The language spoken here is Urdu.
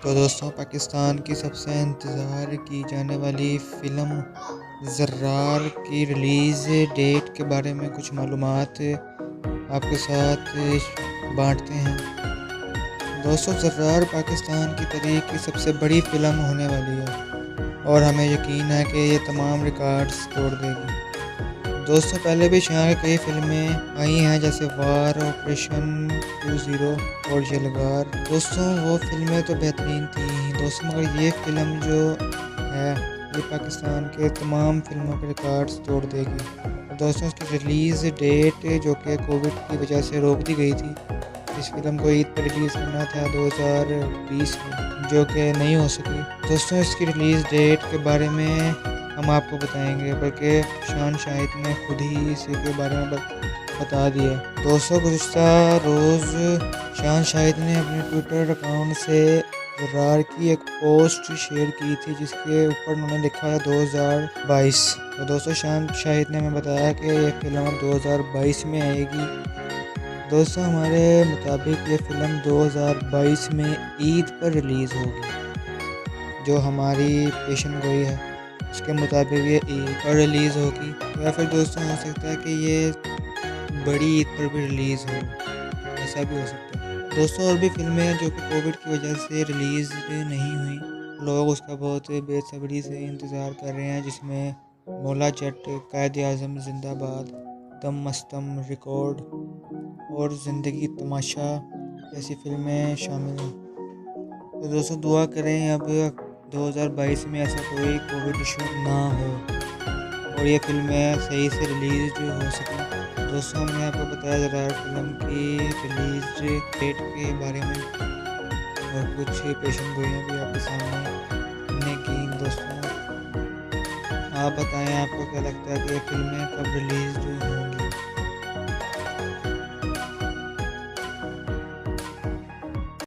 تو دوستوں پاکستان کی سب سے انتظار کی جانے والی فلم ذرار کی ریلیز ڈیٹ کے بارے میں کچھ معلومات آپ کے ساتھ بانٹتے ہیں۔ دوستوں ذرار پاکستان کی تاریخ کی سب سے بڑی فلم ہونے والی ہے اور ہمیں یقین ہے کہ یہ تمام ریکارڈز توڑ دے گی۔ دوستوں پہلے بھی شہر کی کئی فلمیں آئی ہیں، جیسے وار آپریشن ٹو زیرو اور یلغار دوستوں وہ فلمیں تو بہترین تھیں۔ دوستوں مگر یہ فلم جو ہے، یہ پاکستان کے تمام فلموں کے ریکارڈز توڑ دے گی۔ دوستوں اس کی ریلیز ڈیٹ جو کہ کووڈ کی وجہ سے روک دی گئی تھی، اس فلم کو عید پر ریلیز کرنا تھا دو ہزار بیس میں، جو کہ نہیں ہو سکی۔ دوستوں اس کی ریلیز ڈیٹ کے بارے میں ہم آپ کو بتائیں گے، بلکہ شان شاہد نے خود ہی اس کے بارے میں بتا دیا دوستوں گزشتہ روز شان شاہد نے اپنے ٹویٹر اکاؤنٹ سے ذرار کی ایک پوسٹ شیئر کی تھی، جس کے اوپر انہوں نے لکھا ہے دو ہزار بائیس۔ تو دوستوں شان شاہد نے ہمیں بتایا کہ یہ فلم دو ہزار بائیس میں آئے گی۔ دوستوں ہمارے مطابق یہ فلم دو ہزار بائیس میں عید پر ریلیز ہوگی، جو ہماری پیشن گوئی ہے۔ اس کے مطابق یہ عید پر ریلیز ہوگی۔ یا پھر دوستوں ہو سکتا ہے کہ یہ بڑی عید پر بھی ریلیز ہو، ایسا بھی ہو سکتا ہے۔ دوستوں اور بھی فلمیں ہیں جو کہ کووڈ کی وجہ سے ریلیز نہیں ہوئی لوگ اس کا بہت بے صبری سے انتظار کر رہے ہیں، جس میں مولا جٹ، قائد اعظم زندہ باد، دم مستم ریکارڈ اور زندگی تماشا ایسی فلمیں شامل ہیں۔ تو دوستوں دعا کریں اب دو ہزار بائیس میں ایسا کوئی کووڈ ایشو نہ ہو۔ اور یہ فلمیں صحیح سے ریلیز جو ہو سکیں۔ دوستوں ہم نے آپ کو بتایا ذرا فلم کی ریلیز ڈیٹ کے بارے میں۔ اور کچھ پیشن گوئیاں بھی آپ کے سامنے ہم نے کی دوستوں۔ آپ بتائیں، آپ کو کیا لگتا ہے کہ یہ فلمیں کب ریلیز جو ہوں گی؟